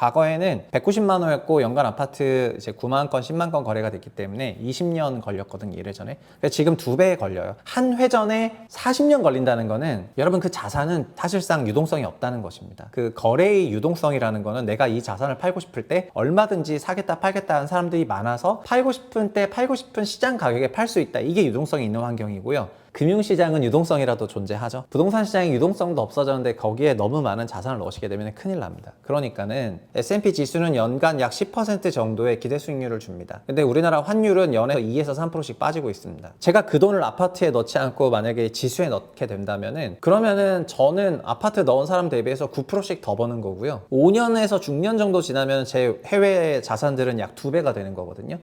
과거에는 190만 호였고 연간 아파트 이제 9만 건, 10만 건 거래가 됐기 때문에 20년 걸렸거든요, 이래전에. 근데 지금 두 배 걸려요. 한 회전에 40년 걸린다는 거는 여러분 그 자산은 사실상 유동성이 없다는 것입니다. 그 거래의 유동성이라는 거는 내가 이 자산을 팔고 싶을 때 얼마든지 사겠다 팔겠다 하는 사람들이 많아서 팔고 싶은 때 팔고 싶은 시장 가격에 팔 수 있다. 이게 유동성이 있는 환경이고요. 금융시장은 유동성이라도 존재하죠. 부동산 시장의 유동성도 없어졌는데 거기에 너무 많은 자산을 넣으시게 되면 큰일 납니다. 그러니까는 S&P 지수는 연간 약 10% 정도의 기대 수익률을 줍니다. 근데 우리나라 환율은 연에서 2에서 3%씩 빠지고 있습니다. 제가 그 돈을 아파트에 넣지 않고 만약에 지수에 넣게 된다면은 그러면은 저는 아파트 넣은 사람 대비해서 9%씩 더 버는 거고요. 5년에서 중년 정도 지나면 제 해외 자산들은 약 2배가 되는 거거든요.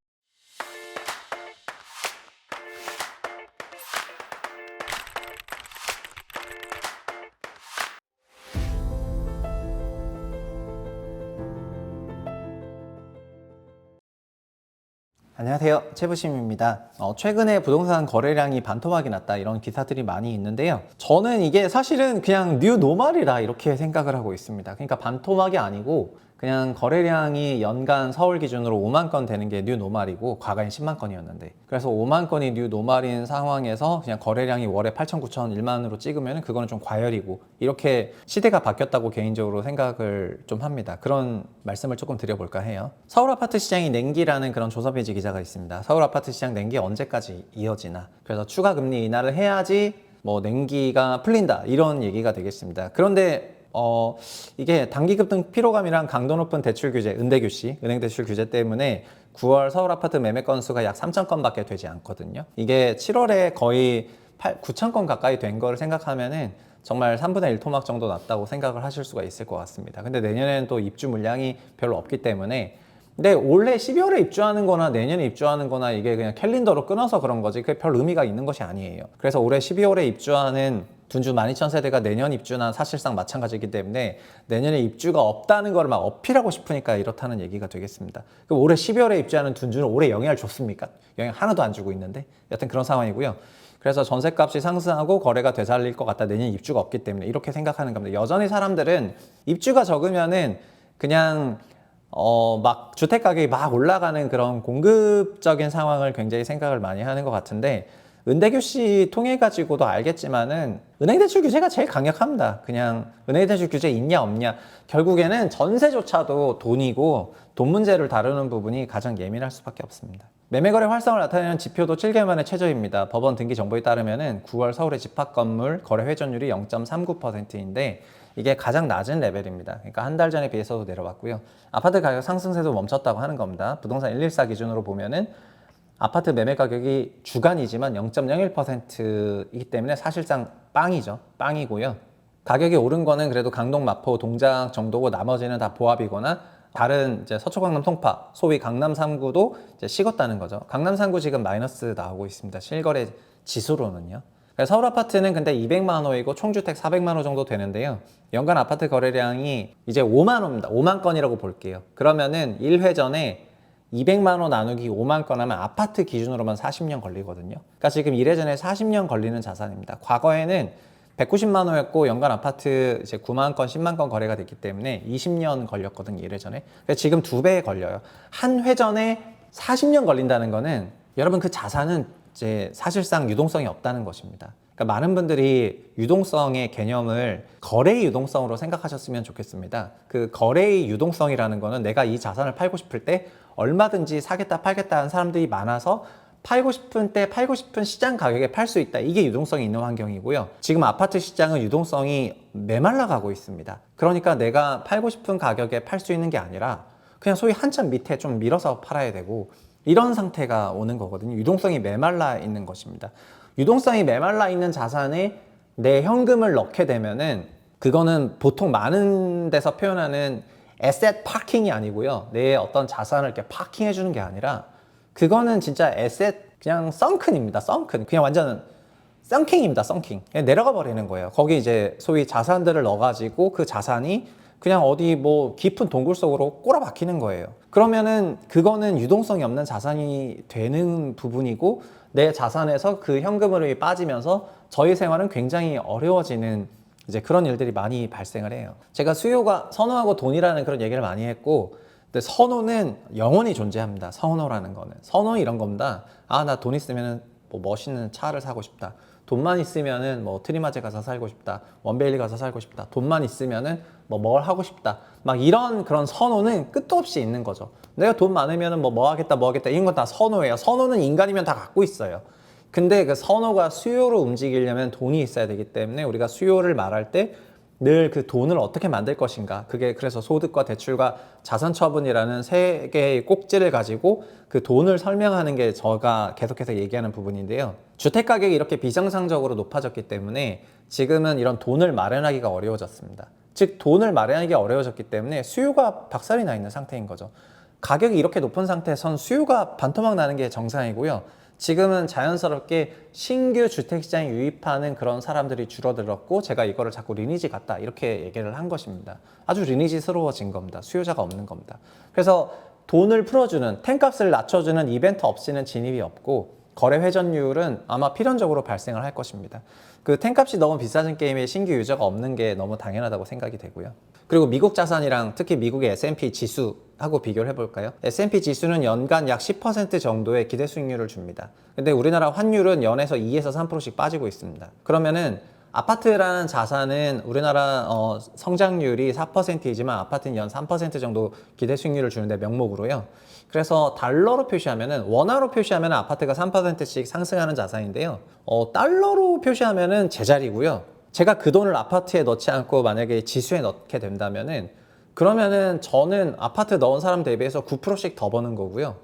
안녕하세요. 최부심입니다. 어, 최근에 부동산 거래량이 반토막이 났다 이런 기사들이 많이 있는데요. 저는 이게 사실은 그냥 뉴 노멀이라 이렇게 생각을 하고 있습니다. 그러니까 반토막이 아니고 그냥 거래량이 연간 서울 기준으로 5만 건 되는 게 뉴 노멀이고 과거엔 10만 건이었는데 그래서 5만 건이 뉴 노멀인 상황에서 그냥 거래량이 월에 8천, 9천, 1만으로 찍으면 그거는 좀 과열이고 이렇게 시대가 바뀌었다고 개인적으로 생각을 좀 합니다. 그런 말씀을 조금 드려볼까 해요. 서울 아파트 시장이 냉기라는 그런 조사 페이지 기자가 있습니다. 서울 아파트 시장 냉기 언제까지 이어지나 그래서 추가 금리 인하를 해야지 뭐 냉기가 풀린다 이런 얘기가 되겠습니다. 그런데 어, 이게 단기급 등 피로감이랑 강도 높은 대출 규제, 은대 규시, 은행 대출 규제 때문에 9월 서울 아파트 매매 건수가 약 3천 건밖에 되지 않거든요. 이게 7월에 거의 8, 9천 건 가까이 된 거를 생각하면은 정말 3분의 1 토막 정도 났다고 생각을 하실 수가 있을 것 같습니다. 근데 내년에는 또 입주 물량이 별로 없기 때문에 근데 올해 12월에 입주하는 거나 내년에 입주하는 거나 이게 그냥 캘린더로 끊어서 그런 거지 그게 별 의미가 있는 것이 아니에요. 그래서 올해 12월에 입주하는 둔주 12,000세대가 내년 입주나 사실상 마찬가지이기 때문에 내년에 입주가 없다는 걸 막 어필하고 싶으니까 이렇다는 얘기가 되겠습니다. 그럼 올해 12월에 입주하는 둔주는 올해 영향을 줬습니까? 영향 하나도 안 주고 있는데 여튼 그런 상황이고요. 그래서 전세값이 상승하고 거래가 되살릴 것 같다. 내년 입주가 없기 때문에 이렇게 생각하는 겁니다. 여전히 사람들은 입주가 적으면은 그냥 어, 막 주택 가격이 막 올라가는 그런 공급적인 상황을 굉장히 생각을 많이 하는 것 같은데 은대규 씨 통해 가지고도 알겠지만은 은행 대출 규제가 제일 강력합니다. 그냥 은행 대출 규제 있냐 없냐 결국에는 전세조차도 돈이고 돈 문제를 다루는 부분이 가장 예민할 수밖에 없습니다. 매매거래 활성을 나타내는 지표도 7개월 만에 최저입니다. 법원 등기 정보에 따르면은 9월 서울의 집합 건물 거래 회전율이 0.39%인데 이게 가장 낮은 레벨입니다. 그러니까 한 달 전에 비해서도 내려왔고요. 아파트 가격 상승세도 멈췄다고 하는 겁니다. 부동산 114 기준으로 보면은 아파트 매매 가격이 주간이지만 0.01%이기 때문에 사실상 빵이죠. 빵이고요. 가격이 오른 거는 그래도 강동, 마포, 동작 정도고 나머지는 다 보합이거나 다른 이제 서초 강남 통파, 소위 강남 3구도 이제 식었다는 거죠. 강남 3구 지금 마이너스 나오고 있습니다. 실거래 지수로는요. 그래서 서울 아파트는 근데 200만 호이고 총주택 400만 호 정도 되는데요. 연간 아파트 거래량이 이제 5만 호입니다. 5만 건이라고 볼게요. 그러면은 1회전에 200만 호 나누기 5만 건 하면 아파트 기준으로만 40년 걸리거든요. 그러니까 지금 1회전에 40년 걸리는 자산입니다. 과거에는 190만 호였고 연간 아파트 이제 9만 건, 10만 건 거래가 됐기 때문에 20년 걸렸거든요. 1회전에. 그래서 지금 두 배 걸려요. 한 회전에 40년 걸린다는 거는 여러분 그 자산은 이제 사실상 유동성이 없다는 것입니다. 그러니까 많은 분들이 유동성의 개념을 거래의 유동성으로 생각하셨으면 좋겠습니다. 그 거래의 유동성이라는 거는 내가 이 자산을 팔고 싶을 때 얼마든지 사겠다 팔겠다 하는 사람들이 많아서 팔고 싶은 때 팔고 싶은 시장 가격에 팔 수 있다. 이게 유동성이 있는 환경이고요. 지금 아파트 시장은 유동성이 메말라 가고 있습니다. 그러니까 내가 팔고 싶은 가격에 팔 수 있는 게 아니라 그냥 소위 한참 밑에 좀 밀어서 팔아야 되고 이런 상태가 오는 거거든요. 유동성이 메말라 있는 것입니다. 유동성이 메말라 있는 자산에 내 현금을 넣게 되면은 그거는 보통 많은 데서 표현하는 에셋 파킹이 아니고요. 내 어떤 자산을 이렇게 파킹해 주는 게 아니라 그거는 진짜 에셋 그냥 썬큰입니다. 썬큰. 그냥 완전 썬킹입니다. 썬킹. 내려가 버리는 거예요. 거기 이제 소위 자산들을 넣어 가지고 그 자산이 그냥 어디 뭐 깊은 동굴 속으로 꼬라박히는 거예요. 그러면은 그거는 유동성이 없는 자산이 되는 부분이고 내 자산에서 그 현금으로 빠지면서 저희 생활은 굉장히 어려워지는 이제 그런 일들이 많이 발생을 해요. 제가 수요가 선호하고 돈이라는 그런 얘기를 많이 했고, 근데 선호는 영원히 존재합니다. 선호라는 거는 선호 이런 겁니다. 아 나 돈 있으면은 뭐 멋있는 차를 사고 싶다. 돈만 있으면은 뭐 트리마제 가서 살고 싶다. 원베일리 가서 살고 싶다. 돈만 있으면은 뭐 뭘 하고 싶다. 막 이런 그런 선호는 끝도 없이 있는 거죠. 내가 돈 많으면은 뭐뭐 하겠다 뭐 하겠다 이런 건 다 선호예요. 선호는 인간이면 다 갖고 있어요. 근데 그 선호가 수요로 움직이려면 돈이 있어야 되기 때문에 우리가 수요를 말할 때 늘 그 돈을 어떻게 만들 것인가. 그게 그래서 소득과 대출과 자산 처분이라는 세 개의 꼭지를 가지고 그 돈을 설명하는 게 제가 계속해서 얘기하는 부분인데요. 주택 가격이 이렇게 비정상적으로 높아졌기 때문에 지금은 이런 돈을 마련하기가 어려워졌습니다. 즉 돈을 마련하기 어려워졌기 때문에 수요가 박살이 나 있는 상태인 거죠. 가격이 이렇게 높은 상태에선 수요가 반토막 나는 게 정상이고요. 지금은 자연스럽게 신규 주택 시장에 유입하는 그런 사람들이 줄어들었고 제가 이거를 자꾸 리니지 같다 이렇게 얘기를 한 것입니다. 아주 리니지스러워진 겁니다. 수요자가 없는 겁니다. 그래서 돈을 풀어주는 텐값을 낮춰주는 이벤트 없이는 진입이 없고 거래 회전율은 아마 필연적으로 발생을 할 것입니다. 그 텐값이 너무 비싸진 게임에 신규 유저가 없는 게 너무 당연하다고 생각이 되고요. 그리고 미국 자산이랑 특히 미국의 S&P 지수하고 비교를 해볼까요? S&P 지수는 연간 약 10% 정도의 기대 수익률을 줍니다. 근데 우리나라 환율은 연에서 2에서 3%씩 빠지고 있습니다. 그러면은 아파트라는 자산은 우리나라 어, 성장률이 4%이지만 아파트는 연 3% 정도 기대 수익률을 주는데 명목으로요. 그래서 달러로 표시하면은 원화로 표시하면 아파트가 3%씩 상승하는 자산인데요. 어, 달러로 표시하면은 제자리고요. 제가 그 돈을 아파트에 넣지 않고 만약에 지수에 넣게 된다면은 그러면은 저는 아파트 넣은 사람 대비해서 9%씩 더 버는 거고요.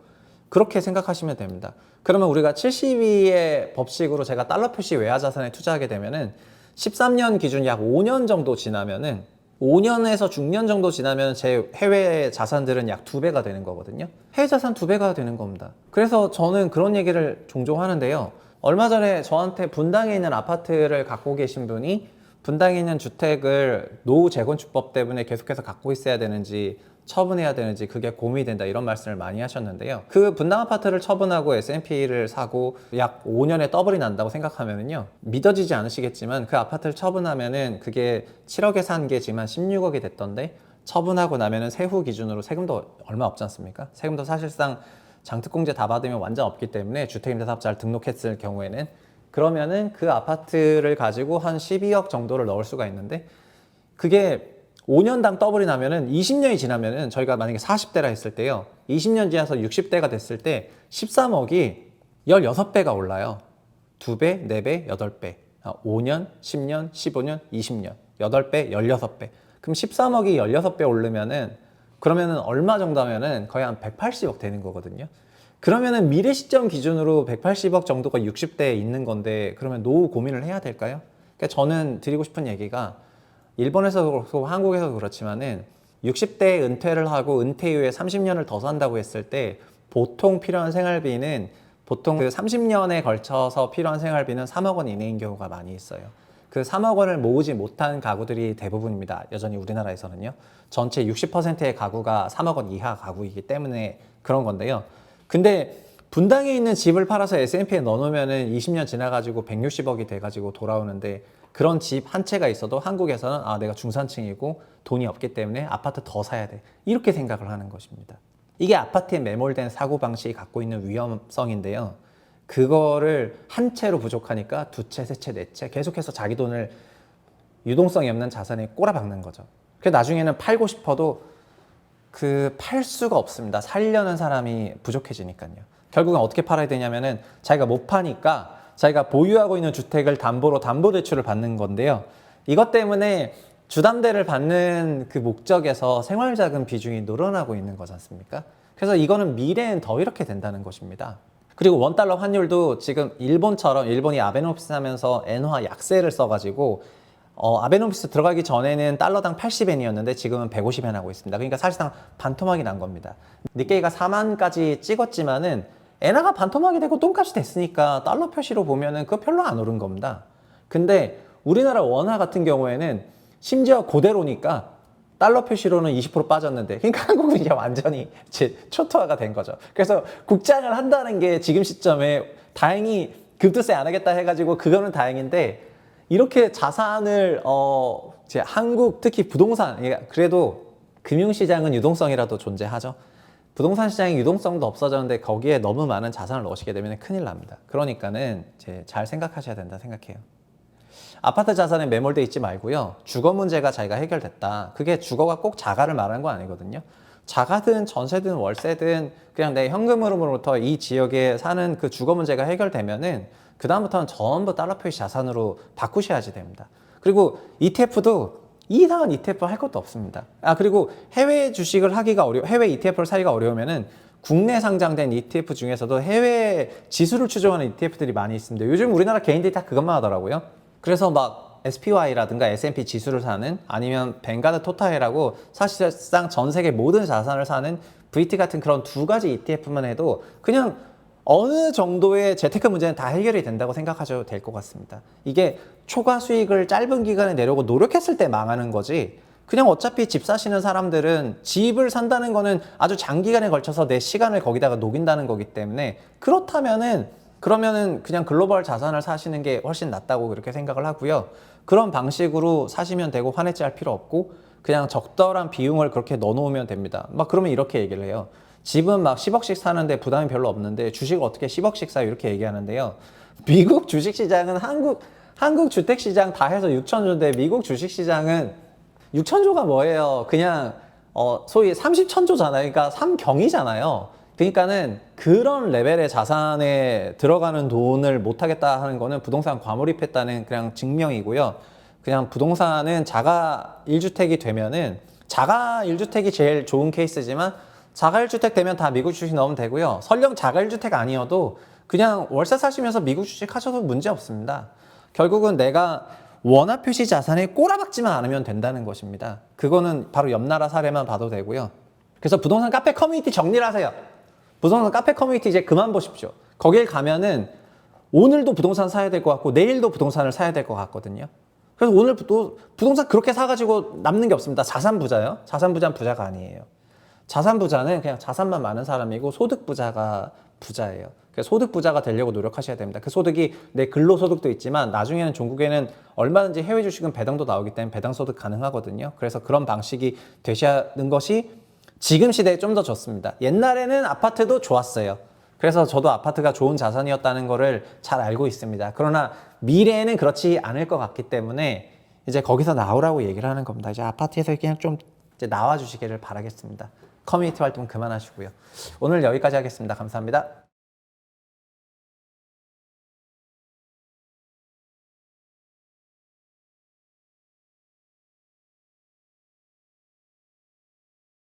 그렇게 생각하시면 됩니다. 그러면 우리가 72의 법칙으로 제가 달러 표시 외화 자산에 투자하게 되면은 13년 기준 약 5년 정도 지나면은 5년에서 6년 정도 지나면 제 해외 자산들은 약두 배가 되는 거거든요. 해외 자산 두 배가 되는 겁니다. 그래서 저는 그런 얘기를 종종 하는데요. 얼마 전에 저한테 분당에 있는 아파트를 갖고 계신 분이 분당에 있는 주택을 노후 재건축법 때문에 계속해서 갖고 있어야 되는지 처분해야 되는지 그게 고민이 된다 이런 말씀을 많이 하셨는데요. 그 분당 아파트를 처분하고 S&P를 사고 약 5년에 더블이 난다고 생각하면은요. 믿어지지 않으시겠지만 그 아파트를 처분하면은 그게 7억에 산 게지만 16억이 됐던데 처분하고 나면은 세후 기준으로 세금도 얼마 없지 않습니까? 세금도 사실상 장특공제 다 받으면 완전 없기 때문에 주택임대사업자를 등록했을 경우에는 그러면은 그 아파트를 가지고 한 12억 정도를 넣을 수가 있는데 그게 5년당 더블이 나면은 20년이 지나면은 저희가 만약에 40대라 했을 때요. 20년 지나서 60대가 됐을 때 13억이 16배가 올라요. 2배, 4배, 8배. 5년, 10년, 15년, 20년. 8배, 16배. 그럼 13억이 16배 오르면은 그러면은 얼마 정도 하면은 거의 한 180억 되는 거거든요. 그러면은 미래 시점 기준으로 180억 정도가 60대에 있는 건데 그러면 노후 고민을 해야 될까요? 그러니까 저는 드리고 싶은 얘기가 일본에서도 그렇고 한국에서도 그렇지만은 60대에 은퇴를 하고 은퇴 이후에 30년을 더 산다고 했을 때 보통 필요한 생활비는 보통 그 30년에 걸쳐서 필요한 생활비는 3억 원 이내인 경우가 많이 있어요. 그 3억 원을 모으지 못한 가구들이 대부분입니다. 여전히 우리나라에서는요. 전체 60%의 가구가 3억 원 이하 가구이기 때문에 그런 건데요. 근데 분당에 있는 집을 팔아서 S&P에 넣어놓으면은 20년 지나가지고 160억이 돼가지고 돌아오는데 그런 집 한 채가 있어도 한국에서는 아 내가 중산층이고 돈이 없기 때문에 아파트 더 사야 돼 이렇게 생각을 하는 것입니다. 이게 아파트에 매몰된 사고 방식이 갖고 있는 위험성인데요. 그거를 한 채로 부족하니까 두 채, 세 채, 네 채 계속해서 자기 돈을 유동성이 없는 자산에 꼬라박는 거죠. 그 나중에는 팔고 싶어도 그 팔 수가 없습니다. 살려는 사람이 부족해지니까요. 결국은 어떻게 팔아야 되냐면은 자기가 못 파니까 자기가 보유하고 있는 주택을 담보로 담보대출을 받는 건데요. 이것 때문에 주담대를 받는 그 목적에서 생활자금 비중이 늘어나고 있는 거지 않습니까? 그래서 이거는 미래엔 더 이렇게 된다는 것입니다. 그리고 원달러 환율도 지금 일본처럼 일본이 아베노미스 하면서 엔화 약세를 써가지고 어, 아베노미스 들어가기 전에는 달러당 80엔이었는데 지금은 150엔 하고 있습니다. 그러니까 사실상 반토막이 난 겁니다. 니케이가 4만까지 찍었지만은 엔화가 반토막이 되고 똥값이 됐으니까 달러 표시로 보면은 그거 별로 안 오른 겁니다. 근데 우리나라 원화 같은 경우에는 심지어 그대로니까 달러 표시로는 20% 빠졌는데 그러니까 한국은 이제 완전히 이제 초토화가 된 거죠. 그래서 국장을 한다는 게 지금 시점에 다행히 급등세 안 하겠다 해가지고 그거는 다행인데 이렇게 자산을 어 이제 한국 특히 부동산 예, 그래도 금융시장은 유동성이라도 존재하죠. 부동산 시장의 유동성도 없어졌는데 거기에 너무 많은 자산을 넣으시게 되면 큰일 납니다. 그러니까는 이제 잘 생각하셔야 된다 생각해요. 아파트 자산에 매몰돼 있지 말고요. 주거 문제가 자기가 해결됐다. 그게 주거가 꼭 자가를 말하는 거 아니거든요. 자가든 전세든 월세든 그냥 내 현금 흐름으로부터 이 지역에 사는 그 주거 문제가 해결되면은 그 다음부터는 전부 달러 표시 자산으로 바꾸셔야지 됩니다. 그리고 ETF도 이상한 ETF 할 것도 없습니다. 아 그리고 해외 주식을 하기가 어려 해외 ETF를 사기가 어려우면은 국내 상장된 ETF 중에서도 해외 지수를 추종하는 ETF들이 많이 있습니다. 요즘 우리나라 개인들이 다 그것만 하더라고요. 그래서 막 SPY라든가 S&P 지수를 사는 아니면 뱅가드 토탈이라고 사실상 전 세계 모든 자산을 사는 VT 같은 그런 두 가지 ETF만 해도 그냥 어느 정도의 재테크 문제는 다 해결이 된다고 생각하셔도 될 것 같습니다. 이게 초과 수익을 짧은 기간에 내려고 노력했을 때 망하는 거지. 그냥 어차피 집 사시는 사람들은 집을 산다는 거는 아주 장기간에 걸쳐서 내 시간을 거기다가 녹인다는 거기 때문에 그렇다면은 그러면은 그냥 글로벌 자산을 사시는 게 훨씬 낫다고 그렇게 생각을 하고요. 그런 방식으로 사시면 되고 환해지 할 필요 없고 그냥 적절한 비용을 그렇게 넣어놓으면 됩니다. 막 그러면 이렇게 얘기를 해요. 집은 막 10억씩 사는데 부담이 별로 없는데 주식을 어떻게 10억씩 사요? 이렇게 얘기하는데요. 미국 주식시장은 한국, 한국 주택시장 다 해서 6천조인데 미국 주식시장은 6천조가 뭐예요? 그냥 어, 소위 30천조잖아요. 그러니까 3경이잖아요. 그러니까는 그런 레벨의 자산에 들어가는 돈을 못 하겠다 하는 거는 부동산 과몰입했다는 그냥 증명이고요. 그냥 부동산은 자가 1주택이 되면은 자가 1주택이 제일 좋은 케이스지만 자가 1주택 되면 다 미국 주식 넣으면 되고요. 설령 자가 1주택 아니어도 그냥 월세 사시면서 미국 주식 하셔도 문제 없습니다. 결국은 내가 원화 표시 자산에 꼬라박지만 않으면 된다는 것입니다. 그거는 바로 옆 나라 사례만 봐도 되고요. 그래서 부동산 카페 커뮤니티 정리를 하세요. 부동산 카페 커뮤니티 이제 그만 보십시오. 거길 가면은 오늘도 부동산 사야 될 것 같고 내일도 부동산을 사야 될 것 같거든요. 그래서 오늘 또 부동산 그렇게 사가지고 남는 게 없습니다. 자산 부자요. 자산 부자는 부자가 아니에요. 자산 부자는 그냥 자산만 많은 사람이고 소득 부자가 부자예요. 그래서 소득 부자가 되려고 노력하셔야 됩니다. 그 소득이 내 근로 소득도 있지만 나중에는 종국에는 얼마든지 해외 주식은 배당도 나오기 때문에 배당 소득 가능하거든요. 그래서 그런 방식이 되시는 것이 지금 시대에 좀 더 좋습니다. 옛날에는 아파트도 좋았어요. 그래서 저도 아파트가 좋은 자산이었다는 거를 잘 알고 있습니다. 그러나 미래에는 그렇지 않을 것 같기 때문에 이제 거기서 나오라고 얘기를 하는 겁니다. 이제 아파트에서 그냥 좀 이제 나와 주시기를 바라겠습니다. 커뮤니티 활동 그만하시고요. 오늘 여기까지 하겠습니다. 감사합니다.